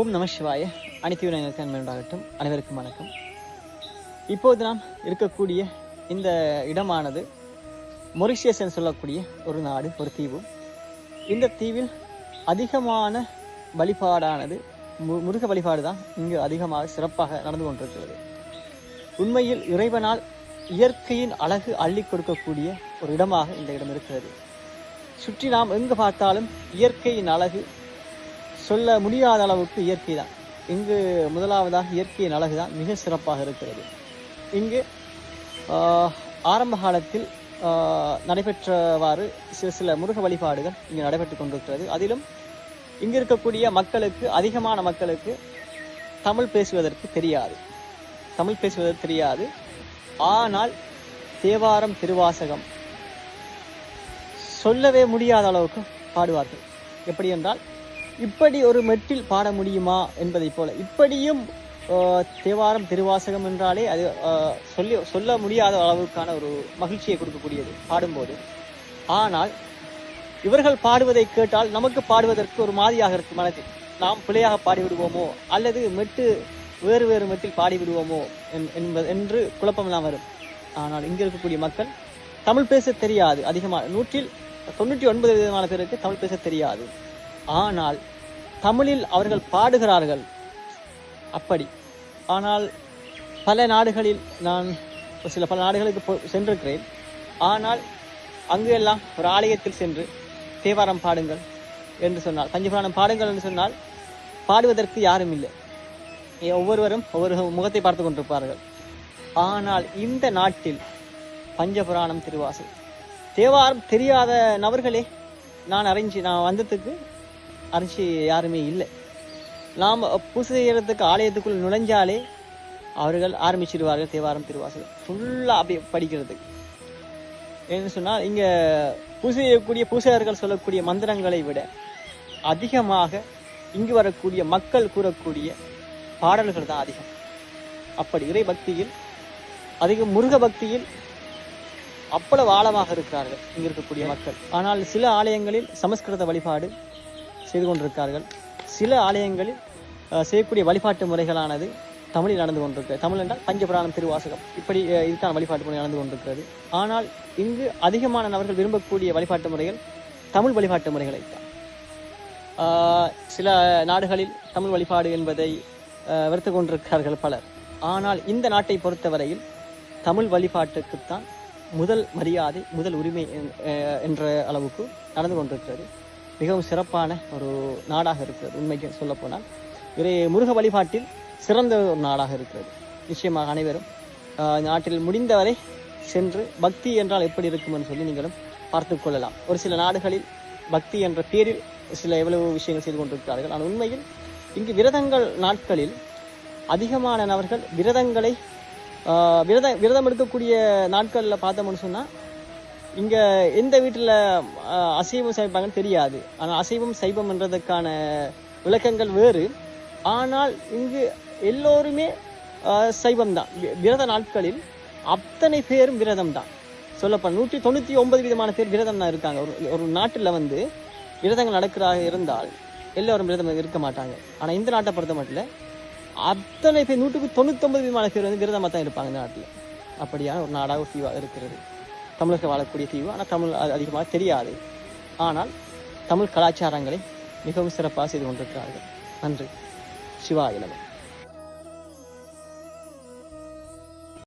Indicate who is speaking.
Speaker 1: ஓம் நம சிவாய. அனைத்து விநாயகருக்கு நன்மை அனைவருக்கும் வணக்கம். இப்போது நாம் இருக்கக்கூடிய இந்த இடமானது மொரிஷியஸ் என்று சொல்லக்கூடிய ஒரு நாடு ஒரு தீவு. இந்த தீவில் அதிகமான வழிபாடானது மு முருக வழிபாடு தான் இங்கு அதிகமாக சிறப்பாக நடந்து கொண்டிருக்கிறது. உண்மையில் இறைவனால் இயற்கையின் அழகு அள்ளி கொடுக்கக்கூடிய ஒரு இடமாக இந்த இடம் இருக்கிறது. சுற்றி நாம் எங்கு பார்த்தாலும் இயற்கையின் அழகு சொல்ல முடியாத அளவுக்கு இயற்கை தான். இங்கு முதலாவதாக இயற்கையின் அழகு தான் மிக சிறப்பாக இருக்கிறது. இங்கு ஆரம்ப காலத்தில் நடைபெற்றவாறு சில சில முருக வழிபாடுகள் இங்கு நடைபெற்று கொண்டிருக்கிறது. அதிலும் இங்கு இருக்கக்கூடிய மக்களுக்கு அதிகமான மக்களுக்கு தமிழ் பேசுவதற்கு தெரியாது. தமிழ் பேசுவதற்கு தெரியாது. ஆனால் தேவாரம் திருவாசகம் சொல்லவே முடியாத அளவுக்கு பாடுவார்கள். எப்படி என்றால் இப்படி ஒரு மெட்டில் பாட முடியுமா என்பதை போல. இப்படியும் தேவாரம் திருவாசகம் என்றாலே அது சொல்லி சொல்ல முடியாத அளவுக்கான ஒரு மகிழ்ச்சியை கொடுக்கக்கூடியது பாடும்போது. ஆனால் இவர்கள் பாடுவதை கேட்டால் நமக்கு பாடுவதற்கு ஒரு மாதிரியாக இருக்கும் மனதில். நாம் பிழையாக பாடிவிடுவோமோ அல்லது மெட்டு வேறு வேறு மெட்டில் பாடிவிடுவோமோ என்பது என்று குழப்பமெல்லாம் வரும். ஆனால் இங்கே இருக்கக்கூடிய மக்கள் தமிழ் பேச தெரியாது. அதிகமாக நூற்றில் தொண்ணூற்றி ஒன்பது விதமான பேருக்கு தமிழ் பேச தெரியாது. ஆனால் தமிழில் அவர்கள் பாடுகிறார்கள். அப்படி. ஆனால் பல நாடுகளில் நான் ஒரு சில பல நாடுகளுக்கு போ- சென்றிருக்கிறேன். ஆனால் அங்கு எல்லாம் ஒரு ஆலயத்தில் சென்று தேவாரம் பாடுங்கள் என்று சொன்னால் பஞ்சபுராணம் பாடுங்கள் என்று சொன்னால் பாடுவதற்கு யாரும் இல்லை. ஒவ்வொருவரும் ஒவ்வொரு முகத்தை பார்த்து கொண்டிருப்பார்கள். ஆனால் இந்த நாட்டில் பஞ்சபுராணம் திருவாசல். தேவாரம் தெரியாத நபர்களே நான் அறிஞ்சு நான் வந்ததுக்கு அரிசி யாருமே இல்லை. நாம் பூசை செய்யறதுக்கு ஆலயத்துக்குள் நுழைஞ்சாலே அவர்கள் ஆரம்பிச்சிடுவார்கள் தேவாரம் திருவாசல் ஃபுல்லாக அப்படியே படிக்கிறதுக்கு. ஏன்னு சொன்னால் இங்கே பூசை செய்யக்கூடிய பூசகர்கள் சொல்லக்கூடிய மந்திரங்களை விட அதிகமாக இங்கு வரக்கூடிய மக்கள் கூறக்கூடிய பாடல்கள் தான் அதிகம். அப்படி இறை பக்தியில் அதிகம் முருக பக்தியில் அவ்வளவு ஆழமாக இருக்கிறார்கள் இங்கே இருக்கக்கூடிய மக்கள். ஆனால் சில ஆலயங்களில் சமஸ்கிருத வழிபாடு செய்து கொண்டிருக்கார்கள் சில ஆலயங்களில் செய்யக்கூடிய வழிபாட்டு முறைகளானது தமிழில் நடந்து கொண்டிருக்கிறது. தமிழ் என்றால் பஞ்சபுராணம் திருவாசகம். இப்படி இதுக்கான வழிபாட்டு முறை நடந்து கொண்டிருக்கிறது. ஆனால் இங்கு அதிகமான நபர்கள் விரும்பக்கூடிய வழிபாட்டு முறைகள் தமிழ் வழிபாட்டு முறைகளை தான். சில நாடுகளில் தமிழ் வழிபாடு என்பதை வெறுத்து கொண்டிருக்கிறார்கள் பலர். ஆனால் இந்த நாட்டை பொறுத்தவரையில் தமிழ் வழிபாட்டுக்குத்தான் முதல் மரியாதை முதல் உரிமை என்- என்ற அளவுக்கு நடந்து கொண்டிருக்கிறது. மிகவும் சிறப்பான ஒரு நாடாக இருக்கிறது. உண்மைக்கு சொல்லப்போனால் இறை முருக வழிபாட்டில் சிறந்த ஒரு நாடாக இருக்கிறது. நிச்சயமாக அனைவரும் நாட்டில் முடிந்தவரை சென்று பக்தி என்றால் எப்படி இருக்கும் என்று சொல்லி நீங்களும் பார்த்து கொள்ளலாம். ஒரு சில நாடுகளில் பக்தி என்ற பேரில் சில எவ்வளவு விஷயங்கள் செய்து கொண்டிருக்கிறார்கள். ஆனால் உண்மையில் இங்கு விரதங்கள் நாட்களில் அதிகமான நபர்கள் விரதங்களை விரத விரதம் எடுக்கக்கூடிய நாட்களில் பார்த்தோம்னு சொன்னால் இங்கே எந்த வீட்டில் அசைவம் சமைப்பாங்கன்னு தெரியாது. ஆனால் அசைவம் சைவம் என்றதுக்கான விளக்கங்கள் வேறு. ஆனால் இங்கு எல்லோருமே சைவம் தான் விரத நாட்களில் அத்தனை பேரும் விரதம் தான் சொல்லப்போ நூற்றி தொண்ணூற்றி ஒன்பது விதமான பேர் விரதம் தான் இருக்காங்க. ஒரு ஒரு நாட்டில் வந்து விரதங்கள் நடக்கிறதாக இருந்தால் எல்லோரும் விரதம் இருக்க மாட்டாங்க. ஆனால் இந்த நாட்டை பொறுத்த மட்டும் அத்தனை பேர் நூற்றுக்கு தொண்ணூத்தொன்பது விதமான பேர் வந்து விரதமாக தான் இருப்பாங்க இந்த நாட்டில். அப்படியான ஒரு நாடாக ஒரு தீவாக இருக்கிறது. தமிழர்கள் வாழக்கூடிய தீவு. ஆனால் தமிழ் அது அதிகமாக தெரியாது. ஆனால் தமிழ் கலாச்சாரங்களை மிகவும் சிறப்பாக செய்து கொண்டிருக்கிறார்கள். நன்றி. சிவா இளவன்